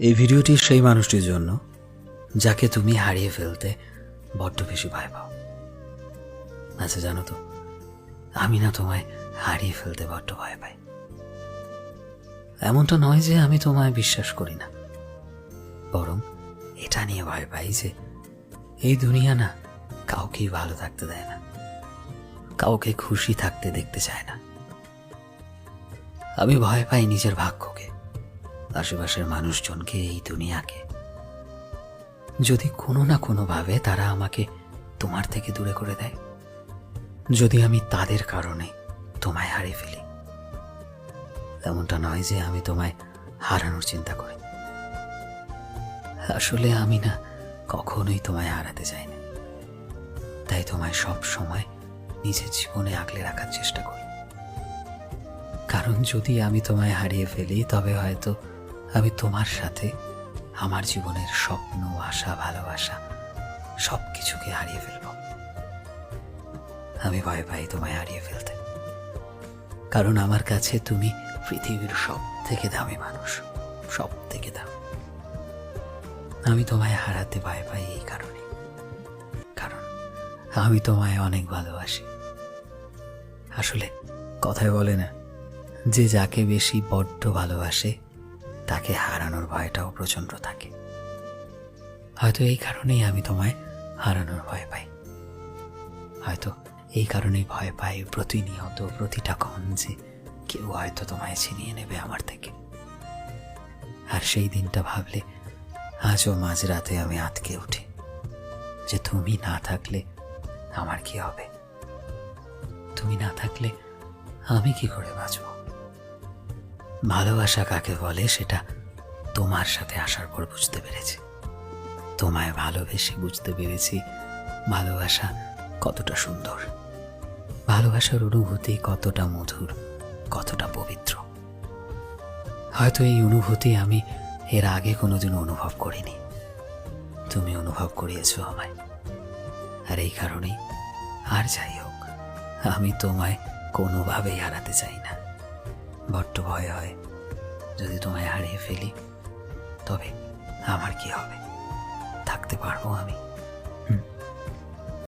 এই ভিডিওটি সেই মানুষটির জন্য, যাকে তুমি হারিয়ে ফেলতে বড্ড বেশি ভয় পাও। আচ্ছা জানো তো, আমি না তোমায় হারিয়ে ফেলতে বড্ড ভয় পাই। এমনটা নয় যে আমি তোমায় বিশ্বাস করি না। বরং এটা নিয়ে ভয় পাই যে এই দুনিয়া না কাউকেই ভালো থাকতে দেয় না, কাউকে খুশি থাকতে দেখতে চায় না। আমি ভয় পাই নিজের ভাগ্যকে আশেপাশের মানুষজনকে এই দুনিয়াকে। যদি কোনো না কোনোভাবে তারা আমাকে তোমার থেকে দূরে করে দেয়, যদি আমি তাদের কারণে তোমায় হারিয়ে ফেলি, এমনটা নয় যে আমি তোমায় হারানোর চিন্তা করি। আসলে আমি না কখনোই তোমায় হারাতে চাই না। তাই তোমায় সব সময় নিজের জীবনে আগলে রাখার চেষ্টা করি। কারণ যদি আমি তোমায় হারিয়ে ফেলি, তবে হয়তো আমি তোমার সাথে আমার জীবনের স্বপ্ন, আশা, ভালোবাসা সব কিছুকে হারিয়ে ফেলব। আমি ভয় পাই তোমায় হারিয়ে ফেলতে। কারণ আমার কাছে তুমি পৃথিবীর সব থেকে দামি মানুষ সব থেকে দামি। আমি তোমায় হারাতে ভয় পাই এই কারণে। কারণ আমি তোমায় অনেক ভালোবাসি। আসলে কথায় বলে না, যে যাকে বেশি বড্ড ভালোবাসে তাকে হারানোর ভয়টাও প্রচণ্ড থাকে। হয়তো এই কারণেই আমি তোমায় হারানোর ভয় পাই। হয়তো এই কারণেই ভয় পাই প্রতিনিয়ত প্রতিটা ক্ষণ যে কেউ হয়তো তোমায় ছিনিয়ে নেবে আমার থেকে। আর সেই দিনটা ভাবলে আজও মাঝরাতে আমি আটকে উঠি যে তুমি না থাকলে আমার কি হবে? তুমি না থাকলে আমি কি করে বাঁচব? ভালোবাসা কাকে বলে সেটা তোমার সাথে আসার পর বুঝতে পেরেছি। তোমায় ভালোবেসে বুঝতে পেরেছি ভালোবাসা কতটা সুন্দর। ভালোবাসার অনুভূতি কতটা মধুর, কতটা পবিত্র। হয়তো এই অনুভূতি আমি এর আগে কোনোদিন অনুভব করিনি। তুমি অনুভব করিয়েছো আমায়। আর এই কারণেই আর যাই হোক, আমি তোমায় কোনোভাবেই হারাতে চাই না। বড্ড ভয় হয়। যদি তোমায় হারিয়ে ফেলি তবে আমার কি হবে? থাকতে পারব আমি।